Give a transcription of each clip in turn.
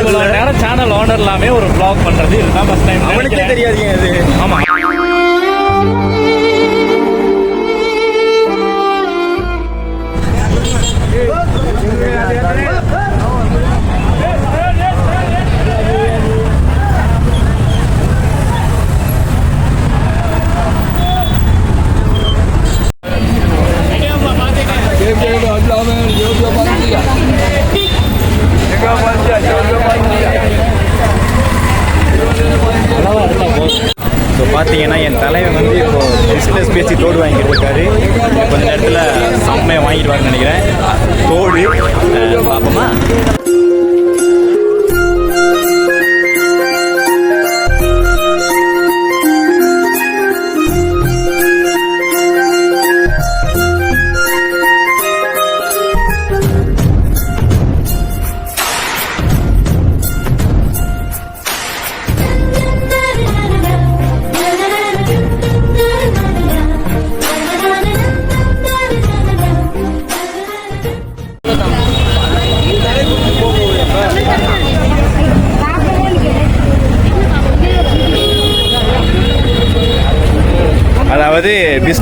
இவ்வளோ நேரம் channel owner எல்லாமே ஒரு vlog பண்றது இதுதான் ஃபர்ஸ்ட் டைம் அவனுக்கே தெரியாதுங்க அது ஆமா பார்த்தீங்கன்னா என் தலைவன் வந்து இப்போ பிஸ்னஸ் பேசி தோடு வாங்கிட்டு இருக்காரு. கொஞ்ச நேரத்தில் செம்மையை வாங்கிடுவாருன்னு நினைக்கிறேன். தோடு பார்ப்போமா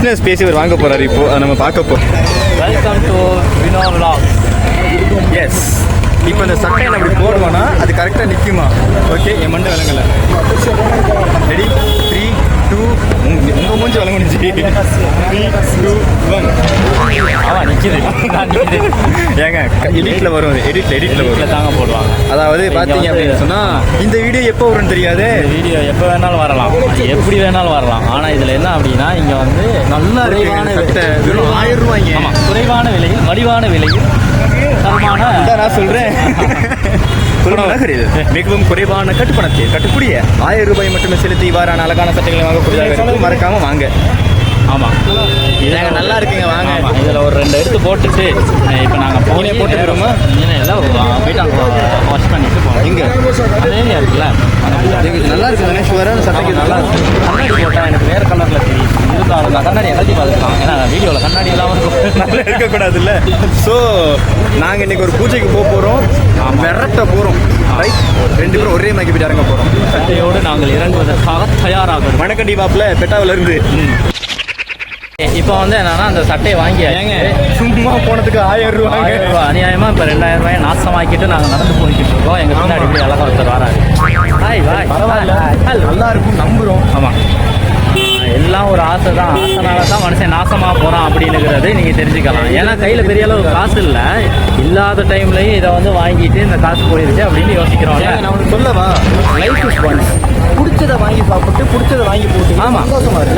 பிஸ்னஸ் பேசி இவர் வாங்க போறாரு. இப்போ நம்ம பார்க்க போறோம் welcome to Vino vlogs இப்போ இந்த சட்டையை அப்படி இப்படி போடுவோம்னா அது கரெக்டாக நிற்குமா ஓகே என் மண்டை விளங்கலை ரெடி டூ உங்கள் மூஞ்சி விளங்குனுச்சு த்ரீ டூ ஒன் ஆமா நிக்குது. நான் நிக்குது. ஏங்க எடிட்டில் வரும் எடிட்டில் எடிட்டில் வரும். தாங்க போடுவாங்க. அதாவது பார்த்தீங்க அப்படின்னு சொன்னால் இந்த வீடியோ எப்போ வரும்னு தெரியாது? வீடியோ எப்போ வேணாலும் வரலாம். எப்படி வேணாலும் வரலாம். ஆனால் இதில் என்ன அப்படின்னா இங்கே வந்து நல்லா குறைவான வெறும் ஆயிரம் ரூபாய்ங்க. ஆமாம் குறைவான விலையில் மலிவான விலையில் தரமான இதான் மிகவும் குறைவான கட்டுப்பணத்தில் கட்டக்கூடிய ஆயிரம் ரூபாய் மட்டுமே செலுத்தி இவ்வாறான அழகான சட்டைகளை வாங்கக்கூடியதாக இருக்கும். மறக்காம வாங்க. ஆமாம் இதாங்க நல்லா இருக்குங்க வாங்க. இதில் ஒரு ரெண்டு எடுத்து போட்டுட்டு இப்போ நாங்கள் இங்கனே போட்டு போயிடுவோமா? எல்லாம் போயிட்டு அங்கே வாஷ் பண்ணிட்டு அந்த ஏரியா இருக்குல்ல. நல்லா இருக்கு தானே ஷுவரான சட்டைக்கு. நல்லா இருக்கு. போட்டால் எனக்கு வேறு கலரில் தெரியும் இருந்தாலும் நான் கண்ணாடி எல்லாத்தி பார்த்துக்கலாம் ஏன்னா வீடியோவில் கண்ணாடி இல்லாமல் இருக்கும் நல்லா இருக்கக்கூடாதுல்ல? ஸோ நாங்கள் இன்னைக்கு ஒரு பூஜைக்கு போக போகிறோம் மிரட்ட போகிறோம் ரைட் ரெண்டு பேரும் ஒரே மாக்கி போயிட்டு இறங்க போகிறோம் சட்டையோடு நாங்கள் இறங்குவதற்காக தயாராகிறோம். மணக்கண்டி பாப்பில் பெட்டாவில் இருந்து. இப்போ வந்து என்னன்னா அந்த சட்டையை வாங்கி சும்மா போனதுக்கு ஆயிரம் ரூபாங்க. ஆயிரம் ரூபாய் அநியாயமா இப்போ ரெண்டாயிரம் ரூபாய் நாசமாக்கிட்டு நாங்கள் நடந்து போய்கிட்டு இருக்கோம். எங்கள் பின்னாடி இப்படி அழகா ஒருத்தர் வராரு ஹாய் பரவாயில்ல. நல்லா இருக்கும் நம்புகிறோம் ஆமாம் எல்லாம் ஒரு ஆசை தான் ஆசைனால தான் மனுஷன் நாசமாக போகிறான் அப்படின்னுங்கிறது நீங்கள் தெரிஞ்சுக்கலாம். ஏன்னா கையில் பெரிய அளவு காசு இல்லை. இல்லாத டைம்லையும் இதை வந்து வாங்கிட்டு இந்த காசு போயிருச்சு அப்படின்னு நான் உனக்கு சொல்லவா? லைஃப் இஸ் ஒன்ஸ் பிடிச்சதை வாங்கி சாப்பிட்டு பிடிச்சதை வாங்கி போட்டு ஆமாம்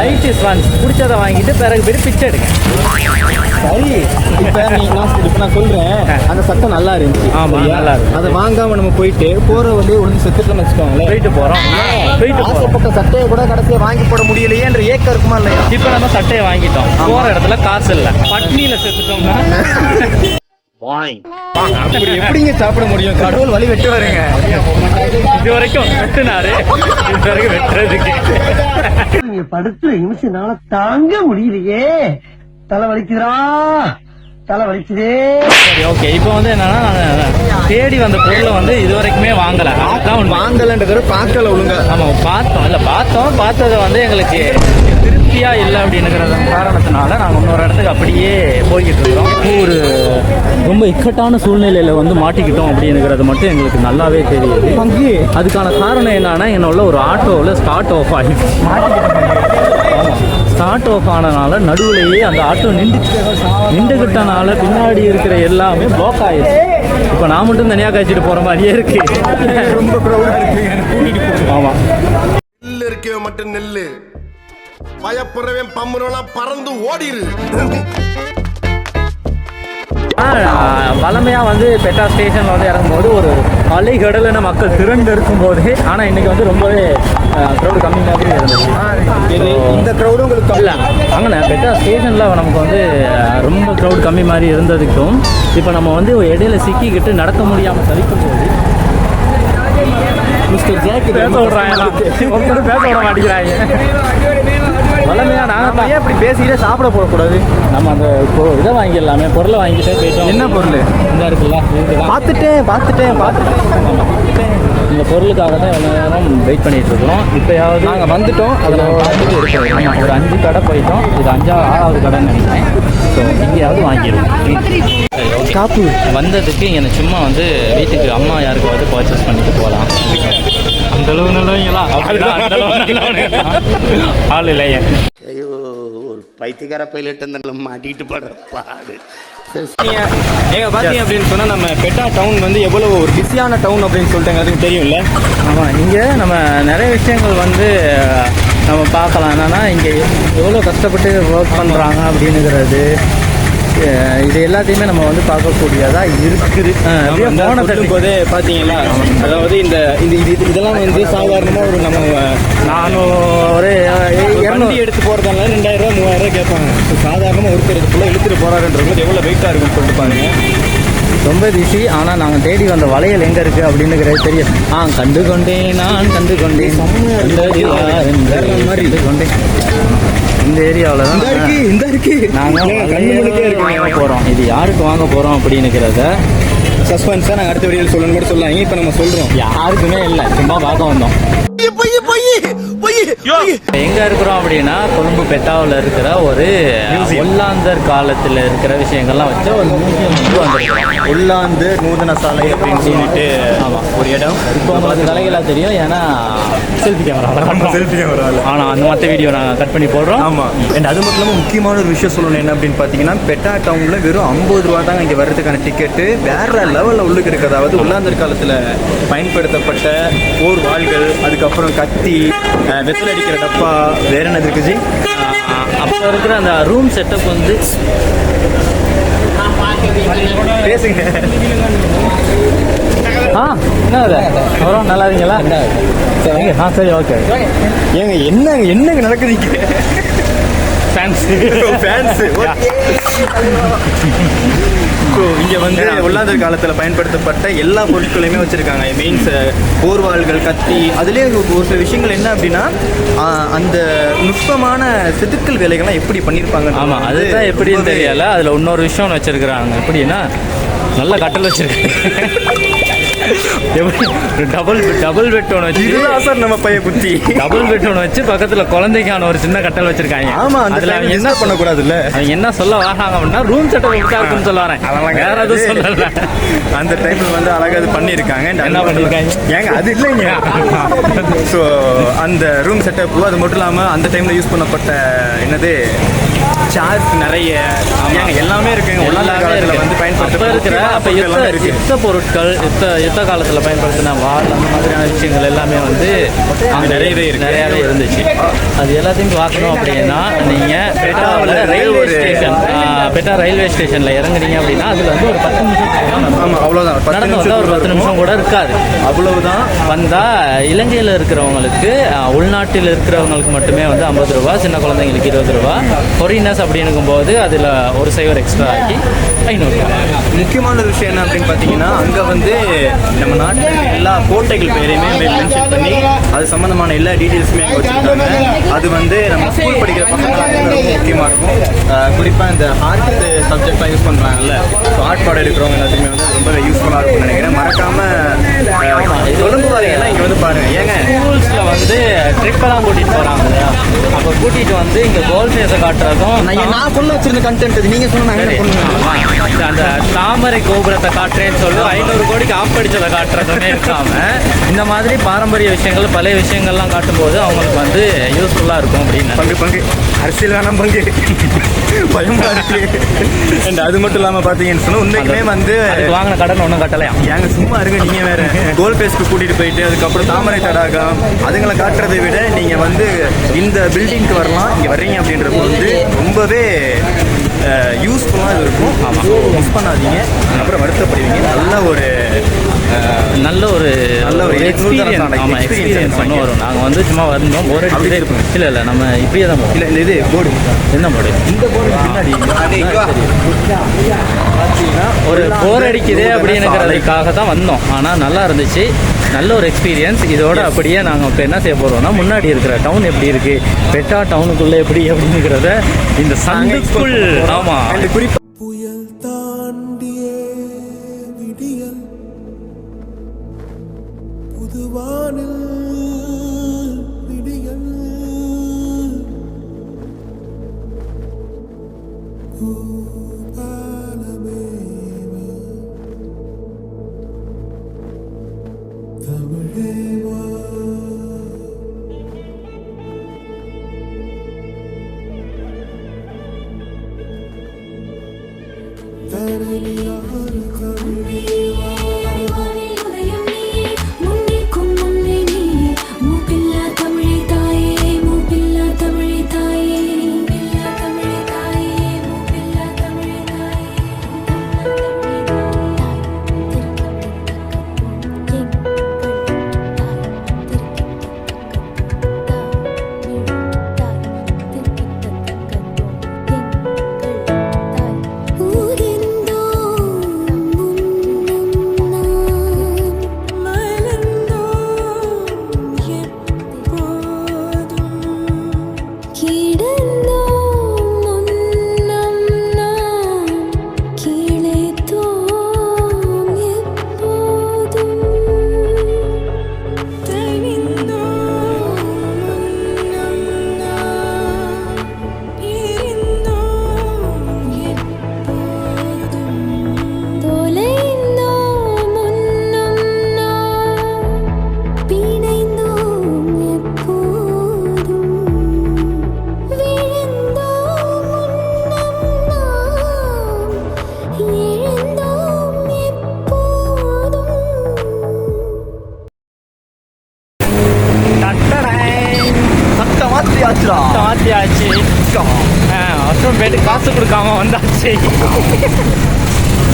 லைஃப் இஸ் ஒன்ஸ் பிடிச்சதை வாங்கிட்டு பிறகு போய் பிச்சை எடுங்க. சரி. இப்போ நான் இப்போ நான் சொல்றேன். அந்த சட்டை நல்லா இருந்துச்சு. ஆமா, சரியா? நல்லா இருக்கு. அதை வாங்காம நம்ம போயிட்டு போற வழியே ஒழுங்கு செத்துட்டோம்னு வச்சுக்கோங்களேன். போயிட்டு போகிறோம் போயிட்டு ஆசைப்பட்ட சட்டையை கூட கடைசியா வாங்கி போட முடியலையேன்ற ஏக்கம் இருக்குமா இல்லையா? இப்போ நம்ம சட்டையை வாங்கிட்டோம். போகிற இடத்துல காசு இல்லை. பட்னியில் செத்துட்டோம்னா அப்படி எப்படிங்க சாப்பிட முடியும்? கடவுள் வழி வெட்டு வருங்க. இது வரைக்கும் வெட்டுனாரு. இது வரைக்கும் வெட்டுறதுக்கு. நீங்க படுத்துற நிமிஷம்னால தாங்க முடியலையே. தலை வலிக்குதுடா. தலை வலிக்குதே. சரி ஓகே இப்போ வந்து என்னன்னா நான் தேடி வந்த பொருளை வந்து இது வரைக்குமே வாங்கலை வாங்கலன்றத பார்க்கல ஒழுங்கா. நம்ம பார்த்தோம். இல்லை பார்த்தோம். பார்த்தது வந்து எங்களுக்கு திருப்தியா இல்லை அப்படின்னுங்கிற காரணத்தினால நாங்கள் இன்னொரு இடத்துக்கு அப்படியே போய்கிட்டு இருக்கோம். ஒரு ரொம்ப இக்கட்டான சூழ்நிலையில வந்து மாட்டிக்கிட்டோம் அப்படிங்கிறது மட்டும் எங்களுக்கு நல்லாவே தெரியுது. அதுக்கான காரணம் என்னன்னா என்னோட ஒரு ஆட்டோவில் ஸ்டார்ட் ஆஃப் ஆகிடுச்சு ஸ்டார்ட் ஆஃப் ஆனனால நடுவுலையே அந்த ஆட்டோ நின்று நின்றுகிட்டனால பின்னாடி இருக்கிற எல்லாமே பிளாக் ஆயிடுச்சு. இப்போ நான் மட்டும் தனியாக காய்ச்சிட்டு போகிற மாதிரியே இருக்கு. ரொம்ப க்ரௌடா இருக்கு. ஆமாம் நெல்லு இருக்கவன் மட்டும் நெல்லு. பயப்படுறவன் பம்புறவெல்லாம் பறந்து ஓடிரு. வளமையாக வந்து பெட்டா ஸ்டேஷனில் வந்து இறங்கும்போது ஒரு அலைகடலான மக்கள் திரண்டு இருக்கும்போது ஆனால் இன்னைக்கு வந்து ரொம்பவே க்ரௌடு கம்மி மாதிரி இருந்துச்சு. இந்த க்ரௌடு உங்களுக்கு இல்லை அங்கே பெட்டா ஸ்டேஷனில் நமக்கு வந்து ரொம்ப க்ரௌட் கம்மி மாதிரி இருந்ததுக்கும் இப்போ நம்ம வந்து இடையில சிக்கிக்கிட்டு நடக்க முடியாமல் தவிக்கும் போது மிஸ்டர் ஜாக்கி பேச விட்றாங்க பேச விட மாட்டேங்கிறாங்க. வளமையாக நாங்கள் ஏன் இப்படி பேசிக்கிட்டே சாப்பிட போகக்கூடாது? நம்ம அந்த இதை வாங்கிடலாமே பொருளை வாங்கிட்டே போயிட்டோம். என்ன பொருள்? இந்த இருக்குல்ல பார்த்துட்டேன் பார்த்துட்டேன் பார்த்துட்டேன். பொருளுக்காக தான் எவ்வளோ நேரம் வெயிட் பண்ணிட்டு இருக்கிறோம். இப்போயாவது நாங்கள் வந்துட்டோம். அதை நாங்கள் பார்த்துட்டு இருக்கோம் ஒரு அஞ்சு கடை போயிட்டோம். இது அஞ்சா ஆறாவது கடைன்னு நினைக்கிறேன். ஸோ இங்கேயாவது வாங்கிடுவோம். காப்பு. வந்ததுக்கு இங்கே சும்மா வந்து வீட்டுக்கு அம்மா யாருக்காவது பர்ச்சேஸ் பண்ணிட்டு போகலாம். அந்த அளவு நல்லவங்களா? ஆள் இல்லையே. ஐயோ ஒரு பைத்தியக்கார பைலட் அந்த மாட்டிக்கிட்டு படுற பாடு. நீங்க எங்க பாத்தீங்க அப்படின்னு சொன்னா நம்ம பெட்டா டவுன் வந்து எவ்வளவு ஒரு பிஸியான டவுன் அப்படின்னு சொல்லிட்டு எங்களுக்கு தெரியும்ல? ஆமாம் இங்கே நம்ம நிறைய விஷயங்கள் வந்து நம்ம பார்க்கலாம். என்னன்னா இங்கே எவ்வளோ கஷ்டப்பட்டு ஒர்க் பண்ணுறாங்க அப்படின்னுங்கிறது. இது எல்லாத்தையுமே நம்ம வந்து பார்க்கக்கூடியதா இருக்குது. அப்படியே போன சொல்லும் தட்டு. போதே பாத்தீங்களா அதாவது இந்த இந்த இது இது- இதெல்லாம் வந்து சாதாரணமா ஒரு நம்ம நானும் ஒரு இரநூறு. எடுத்து போறதால ரெண்டாயிரம் ரூபாய் மூவாயிரம் ரூபாய் கேட்பாங்க. So, சாதாரணமா ஒருத்தர் இதுக்குள்ள இழுத்துட்டு போறாருன்றது எவ்வளவு வெயிட்டா இருக்குன்னு சொல்லிட்டு பாருங்க. ரொம்ப பிஸி ஆனால் நாங்கள் தேடி வந்த வளையல் எங்கே இருக்குது அப்படின்னுங்கிறது தெரியும். ஆ கண்டு கொண்டேன் நான் கண்டு கொண்டேன் கண்டு கொண்டேன் இந்த ஏரியாவில் தான் இந்த இருக்கு. நாங்கள் போகிறோம் இது யாருக்கு வாங்க போகிறோம் அப்படின்னுக்கிறத சஸ்பென்ஸா நாங்க அடுத்த வீடியோல சொல்லணும் கூட சொல்லலாம் இப்ப நம்ம சொல்றோம். யாருக்குமே இல்லை. சும்மா பார்க்க வந்தோம். எங்க இருக்கிறோம் அப்படின்னா கொழும்பு பெட்டாவில் இருக்கிற ஒரு ஒல்லாந்தர் காலத்தில் இருக்கிற விஷயங்கள்லாம் வச்சு ஒரு மியூசியம் வந்து வந்திருக்கிறோம் உள்ளாந்து நூதன சாலை அப்படின்னு சொல்லிட்டு ஆமா. ஒரு இடம். இப்போ உங்களுக்கு தலைகளா தெரியும் ஏன்னா செல்ஃபி கேமரா செல்ஃபி கேமராவில் ஆனா அந்த மற்ற வீடியோ நாங்கள் கட் பண்ணி போடுறோம். ஆமா. அண்ட் அது மட்டும் இல்லாமல் முக்கியமான ஒரு விஷயம் சொல்லணும் என்ன அப்படின்னு பார்த்தீங்கன்னா பெட்டா டவுன்ல வெறும் ஐம்பது ரூபா தாங்க இங்கே வர்றதுக்கான டிக்கெட்டு வேற லெவலில் உள்ளுக்கு இருக்கு அதாவது உள்ளாந்தர் காலத்தில் பயன்படுத்தப்பட்ட போர் வாள்கள் அதுக்கப்புறம் கத்தி வெத்தலை அடிக்கிற டப்பா வேற என்னது இருக்கு ஜி? அப்போ இருக்கிற அந்த ரூம் செட்டப் வந்து பேசுங்க. ஆ என்ன அப்புறம் நல்லா இருக்கீங்களா? சரி ஆ சரி ஓகே. ஏங்க என்னங்க என்னங்க நடக்குது இங்க? ஃபேன்ஸ் ஃபேன்ஸ் ஸோ இங்கே வந்து உள்ளாந்தர் காலத்தில் பயன்படுத்தப்பட்ட எல்லா பொருட்களையுமே வச்சுருக்காங்க. மீன்ஸ் போர்வாள்கள் கத்தி அதுலேயே ஒரு சில விஷயங்கள் என்ன அப்படின்னா அந்த நுட்பமான செதுக்கல் வேலைகள்லாம் எப்படி பண்ணியிருப்பாங்க ஆமாம் அதுதான் எப்படின்னு தெரியல அதில் இன்னொரு விஷயம் வச்சிருக்கிறாங்க. எப்படின்னா நல்ல கட்டல் வச்சிருக்காங்க எப்படி டபுள் டபுள் பெட் ஒன்று வச்சு இதுதான் சார் நம்ம பையன் புத்தி டபுள் பெட் ஒன்று வச்சு பக்கத்துல குழந்தைக்கான ஒரு சின்ன கட்டல் வச்சிருக்காங்க. ஆமா அந்த அதுல அவங்க என்ன பண்ணக்கூடாதுல்ல. அவங்க என்ன சொல்ல வராங்க அப்படின்னா ரூம் செட்டப் கொடுத்தா இருக்குன்னு சொல்ல வரேன். வேற எதுவும் சொல்லல. அந்த டைம்ல வந்து அழகா அது பண்ணியிருக்காங்க. என்ன பண்ணியிருக்காங்க? ஏங்க அது இல்லைங்க. ஸோ அந்த ரூம் செட்டப் அது மட்டும் இல்லாமல் அந்த டைம்ல யூஸ் பண்ணப்பட்ட என்னது சார்ஜ் நிறைய எல்லாமே இருக்குங்க எல்லாமே காலத்துல. வந்து அப்ப இருக்கிற அப்ப யுத்த யுத்த பொருட்கள் யுத்த யுத்த காலத்துல பயன்படுத்தின வாள் அந்த மாதிரியான விஷயங்கள் எல்லாமே வந்து அங்க நிறையவே இருக்கு. நிறையவே இருந்துச்சு அது எல்லாத்தையும் பார்க்கணும் அப்படின்னா நீங்க பெட்டாவில் ரயில்வே ஒரு- ஸ்டேஷன் பெட்டா ரயில்வே ஸ்டேஷன்ல இறங்குறீங்க அப்படின்னா அதுல வந்து ஒரு பத்து நிமிஷம் ஆமா அவ்வளவுதான். பத்து நடந்து வந்தா ஒரு பத்து நிமிஷம் கூட இருக்காது. அவ்வளவுதான். வந்தா இலங்கையில் இருக்கிறவங்களுக்கு உள்நாட்டில் இருக்கிறவங்களுக்கு மட்டுமே வந்து ஐம்பது ரூபா சின்ன குழந்தைங்களுக்கு இருபது ரூபா. ஃபாரினர்ஸ் அப்படின்னுக்கும் போது அதில் ஒரு சைவர் எக்ஸ்ட்ரா ஆக்கி ஐநூறுரூவா முக்கியமான விஷயம் என்ன அப்படின்னு பார்த்தீங்கன்னா அங்கே வந்து நம்ம நாட்டில் எல்லா கோட்டைகள் பேரையுமே மென்ஷன் பண்ணி அது சம்மந்தமான எல்லா டீட்டெயில்ஸுமே அங்கே வச்சுருக்காங்க. அது வந்து நம்ம ஸ்கூல் படிக்கிற பசங்களுக்கு ரொம்ப முக்கியமாக இருக்கும் குறிப்பாக இந்த ஆர்ட் சப்ஜெக்ட்லாம் யூஸ் பண்ணுறாங்கல்ல ஸோ ஆர்ட் பாடம் எடுக்கிறவங்க எல்லாத்துக்குமே வந்து ரொம்ப யூஸ்ஃபுல்லாக இருக்கும்னு நினைக்கிறேன். மறக்காமல் வாரீங்கன்னா இங்கே வந்து பாருங்கள் ஏங்க ஸ்கூல்ஸில் வந்து ட்ரிப்பெல்லாம் கூட்டிகிட்டு போகிறாங்க இல்லையா? அப்போ கூட்டிகிட்டு வந்து இங்கே கோல் ஃபேஸை காட்டுறதும் நான் சொல்ல வச்சிருந்த கண்டென்ட் அது நீங்கள் சொன்னாங்க அந்த தாமரை கோபுரத்தை காட்டுறேன்னு சொல்லி ஐநூறு கோடிக்கு ஆஃப் அடிச்சதை காட்டுறதுமே இருக்காம இந்த மாதிரி பாரம்பரிய விஷயங்கள் பழைய விஷயங்கள்லாம் காட்டும்போது அவங்களுக்கு வந்து யூஸ்ஃபுல்லாக இருக்கும் அப்படின்னு பங்கு பங்கு. அரசியல் வேணாம் பங்கு. பயமா இருக்கு அண்ட் அது மட்டும் இல்லாம பாத்தீங்கன்னு சொன்னா உண்மைக்குமே வந்து வாங்கின கடன் ஒன்றும் கட்டலையா? ஏங்க சும்மா இருங்க நீங்க வேற. கோல் பேஸ்க்கு கூட்டிட்டு போயிட்டு அதுக்கப்புறம் தாமரை தடாகம் அதுங்களை காட்டுறதை விட நீங்க வந்து இந்த பில்டிங்க்கு வரலாம் இங்க வர்றீங்க அப்படின்றது வந்து ரொம்பவே யூஸ்ஃபுல்லாக இருக்கும். ஆமாம் மிஸ் பண்ணாதீங்க. அப்புறம் வருத்தப்படுவீங்க. நல்ல ஒரு நல்ல ஒரு நல்ல ஒரு எக்ஸ்பீரியன்ஸ் ஆமாம் எக்ஸ்பீரியன்ஸ் வாங்கி. வரும். நாங்கள் வந்து சும்மா வந்தோம் போர் அடிச்சுட்டே இருப்போம் இல்லை இல்லை நம்ம இப்படியே தான் போவோம். இல்ல இது போர்டு என்ன போடு இந்த போர்டு ஒரு போர் அடிக்குதே அப்படின்னுங்கிறதுக்காக தான் வந்தோம். ஆனால் நல்லா இருந்துச்சு. நல்ல ஒரு எக்ஸ்பீரியன்ஸ் இதோட அப்படியே நாங்கள் இப்போ என்ன செய்ய போகிறோம்னா முன்னாடி இருக்கிற டவுன் எப்படி இருக்கு பெட்டா டவுனுக்குள்ளே எப்படி அப்படிங்கிறத இந்த சந்துக்குள் ஆமாம் அண்ட்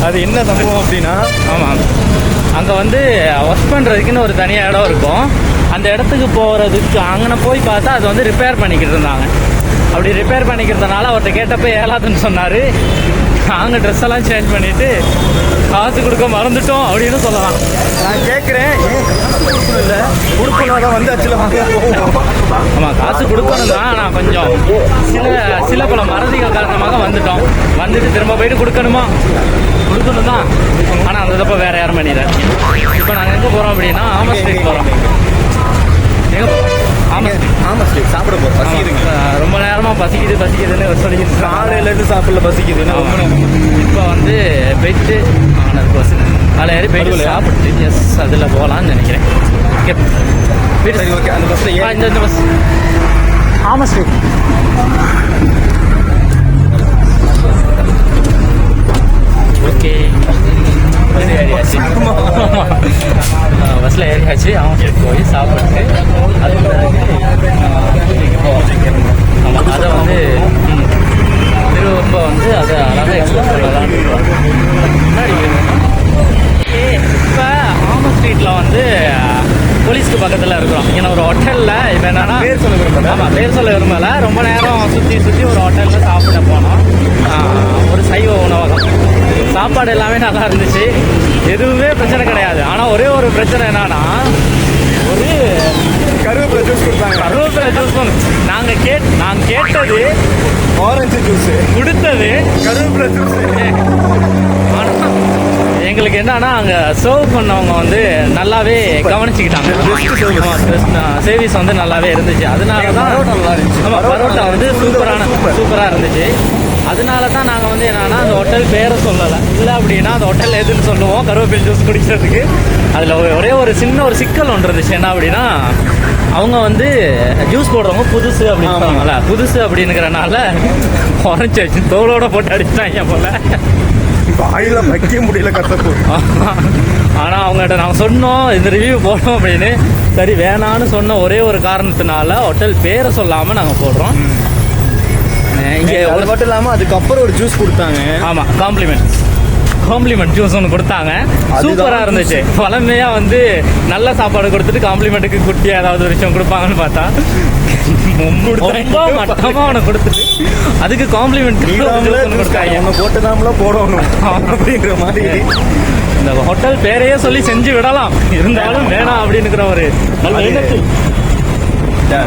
அது என்ன சம்பவம் அப்படின்னா ஆமாம் அங்கே வந்து ஒர்க் பண்ணுறதுக்குன்னு ஒரு தனியாக இடம் இருக்கும். அந்த இடத்துக்கு போகிறதுக்கு அங்கே போய் பார்த்தா அது வந்து ரிப்பேர் பண்ணிக்கிட்டு இருந்தாங்க. அப்படி ரிப்பேர் பண்ணிக்கிறதுனால அவர்கிட்ட கேட்டப்ப ஏலாதுன்னு சொன்னார். நாங்கள் ட்ரெஸ் எல்லாம் சேஞ்ச் பண்ணிவிட்டு காசு கொடுக்க மறந்துட்டோம் அப்படின்னு சொல்லலாம். நான் கேட்குறேன் இல்லை கொடுக்கணும் வந்து அச்சில் ஆமாம் காசு கொடுக்கணும் தான் ஆனால் கொஞ்சம் சில சில பல மறதிகள் காரணமாக வந்துட்டோம். வந்துட்டு திரும்ப போயிட்டு கொடுக்கணுமா? கொடுக்கணும் தான். ஆனால் அந்த தப்ப வேற யாரும் பண்ணிடுறேன் இப்போ நாங்கள் எங்கே போகிறோம் அப்படின்னா ஆமர் ஸ்ட்ரீட் போகிறோம் எங்கே போகிறோம் ஆமாம் ஆமாம் ஸ்ரீ சாப்பிட போகிறோம் பசிக்குதுங்க. ரொம்ப நேரமாக பசிக்குது பசிக்குதுன்னு சொல்லிக்கிட்டு. காலையிலேருந்து சாப்பிடல பசிக்குதுன்னா ரொம்ப இப்போ வந்து போயிட்டு ஆனர் பஸ் அதில் ஏறி பரவாயில்லையா? சாப்பிட்டு எஸ் அதில் போகலான்னு நினைக்கிறேன். ஓகே. சரி ஓகே. அந்த பஸ்ஸில் ஆ, இந்த பஸ் ஆமாம் ஸ்ட்ரீட் ஓகே. பஸ் ஏறியாச்சு பஸ்ஸில் ஏறியாச்சு ஆமாம் போய் சாப்பிட்டு அது பிறகு போவோம் ஆமாம் அதை வந்து ம், திரும்ப வந்து அதை அழகாக எக்ஸ்பிளைன் பண்ணலாம்னு முன்னாடி இப்போ ஆமர் ஸ்ட்ரீட்டில் வந்து போலீஸ்க்கு பக்கத்தில் இருக்கிறோம். இங்கே ஒரு ஹோட்டலில் இப்போ என்னன்னா பேர் சொல்ல விரும்பல. ஆமாம் பேர் சொல்ல விரும்பல. ரொம்ப நேரம் சுற்றி சுற்றி ஒரு ஹோட்டலில் சாப்பிட போனோம். ஒரு சைவ உணவகம். சாப்பாடு எல்லாமே நல்லா இருந்துச்சு. எதுவுமே பிரச்சனை கிடையாது. ஆனால் ஒரே ஒரு பிரச்சனை என்னன்னா ஒரு கருவேப்பிலை ஜூஸ் கொடுத்தாங்க. கருவேப்பிலை ஜூஸ் நாங்கள் கேட் நாங்கள் கேட்டது ஆரஞ்சு ஜூஸ் கொடுத்தது கருவேப்பிலை ஜூஸ் ஆனா, எங்களுக்கு என்னன்னா அங்க சர்வ் பண்ணவங்க வந்து நல்லாவே கவனிச்சுக்கிட்டாங்க. சர்வீஸ் வந்து நல்லாவே இருந்துச்சு. அதனால தான் பரோட்டா நல்லா இருந்துச்சு. ஆமா பரோட்டா வந்து சூப்பரான சூப்பர். சூப்பரா இருந்துச்சு. அதனால தான் நாங்கள் வந்து என்னன்னா அந்த ஹோட்டல் பேரை சொல்லலை. இல்லை அப்படின்னா அந்த ஹோட்டல் எதுன்னு சொல்லுவோம். கருவேப்பில் ஜூஸ் குடிக்கிறதுக்கு. அதில் ஒரே ஒரு சின்ன ஒரு சிக்கல் ஒன்று இருந்துச்சு. என்ன அப்படின்னா அவங்க வந்து ஜூஸ் போடுறவங்க புதுசு அப்படின்னு புதுசு அப்படின்னுக்கிறனால உரைச்சி வச்சு தோலோட போட்டு அடிச்சிட்டாங்க போல. வாயில வைக்க முடியல கத்தப்பு ஆனா அவங்ககிட்ட நாங்கள் சொன்னோம் இந்த ரிவ்யூ போடுறோம் அப்படின்னு. சரி வேணான்னு சொன்ன ஒரே ஒரு காரணத்தினால ஹோட்டல் பேரை சொல்லாம நாங்க போடுறோம். இங்க அது மட்டும் இல்லாம அதுக்கப்புறம் ஒரு ஜூஸ் கொடுத்தாங்க. ஆமா காம்ப்ளிமெண்ட் காம்ப்ளிமெண்ட் ஜூஸ் ஒன்று கொடுத்தாங்க. அதுதான் சூப்பரா juice. இருந்துச்சு. பழமையா வந்து நல்ல சாப்பாடு கொடுத்துட்டு காம்ப்ளிமெண்ட்டுக்கு குட்டியா ஏதாவது ஒரு விஷயம் கொடுப்பாங்கன்னு பார்த்தா. ரொம்ப மட்டமா அவனுக்கு கொடுத்துட்டு அதுக்கு காம்ப்ளிமெண்ட் கொடுத்தாங்க போடணும். அப்படிங்கிற மாதிரி. இந்த ஹோட்டல் பேரையே சொல்லி செஞ்சு விடலாம். இருந்தாலும் வேணாம் அப்படின்னுக்கிற ஒரு நல்ல எண்ணத்தில்.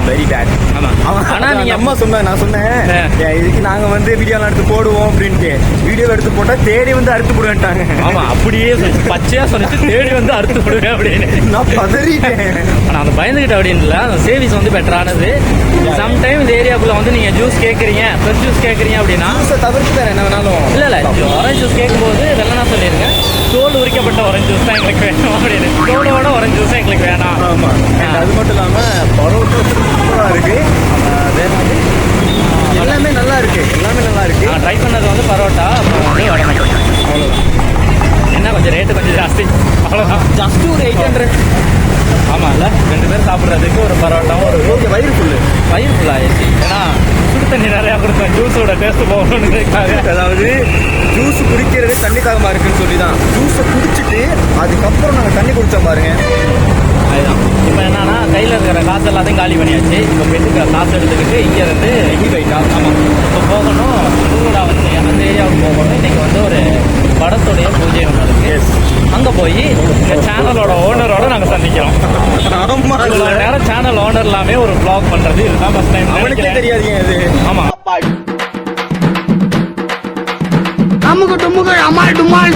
வெரி பேட் ஆமா. ஆனா நீங்க அம்மா சொன்ன நான் சொன்னேன். ஆ. "ஏய், இதுக்கு நாங்க வந்து வீடியோலாம் எடுத்து போடுவோம் அப்படின்ட்டு. வீடியோ எடுத்து போட்டா தேடி வந்து அறுத்து போடுவேன்ட்டாங்க. ஆமா அப்படியே பச்சையா சொல்லிச்சு தேடி வந்து அறுத்து விடுவேன் அப்படின்னு. நான் பதறிட்டேன். ஆனா அந்த பயந்துகிட்ட அப்படின்னு இல்ல அந்த சேவிஸ் வந்து பெட்டரானது சம்டைம் இந்த ஏரியாக்குள்ள வந்து நீங்க ஜூஸ் கேக்குறீங்க ஃப்ரெஷ் ஜூஸ் கேக்குறீங்க அப்படின்னா தவிர்த்து வேற என்ன வேணாலும். இல்ல இல்ல ஆரஞ்சு ஜூஸ் கேட்கும்போது வெள்ளனா சொல்லிருங்க தோல் உரிக்கப்பட்ட ஆரஞ்சு ஜூஸ் தான் எங்களுக்கு வேணும் அப்படின்னு. தோலோட ஆரஞ்சு ஜூஸ் எங்களுக்கு வேணாம் ஆமா And அது மட்டும் இல்லாம பரோட்டா சூப்பரா இருக்கு ஆஹ் வேற வந்து எல்லாமே நல்லா இருக்கு எல்லாமே நல்லா இருக்கு நான் ட்ரை பண்ணது வந்து பரோட்டா அப்புறம் வந்து வடை அவ்வளோதான் என்ன கொஞ்சம் ரேட்டு கொஞ்சம் ஜாஸ்தி அவ்வளோதான் ஜஸ்ட் ஒரு எயிட் ஹண்ட்ரட் ஆமா இல்ல ரெண்டு பேர் சாப்பிட்றதுக்கு ஒரு பரோட்டாவும் ஒரு ஓகே வயிறு ஃபுல்லு பயிர் ஃபுல் ஆயிடுச்சு ஏன்னா சுடு தண்ணி நிறையா கொடுத்தேன் ஜூஸோட டேஸ்ட் போகணுன்றதுக்காக அதாவது ஜூஸ் குடிக்கிறது தண்ணி தாகமா இருக்குன்னு சொல்லி தான் ஜூஸை குடிச்சிட்டு அதுக்கப்புறம் நாங்கள் தண்ணி குடிச்சோம் பாருங்க அதுதான் இப்போ என்னன்னா கையில் எல்லாத்தையும் காலி பண்ணியாச்சு. இப்போ பெட்டுக்கிற காசு எடுத்துக்கிட்டு இங்கே இருந்து எங்கி போயிட்டா ஆமாம் இப்போ போகணும். திருவிழாவத்தி அந்த ஏரியாவுக்கு போகணும். இன்னைக்கு வந்து ஒரு படத்துடைய பூஜை ஒன்று இருக்கு. அங்கே போய் இந்த சேனலோட ஓனரோட நாங்கள் சந்திக்கிறோம். நேரம் சேனல் ஓனர் எல்லாமே ஒரு vlog பண்ணுறது இதுதான் ஃபஸ்ட் டைம் அவனுக்கே தெரியாதுங்க அது ஆமாம் அமுக டுமுக அமால் டுமால்.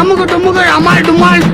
அமுக டுமுக அமால் டுமால்.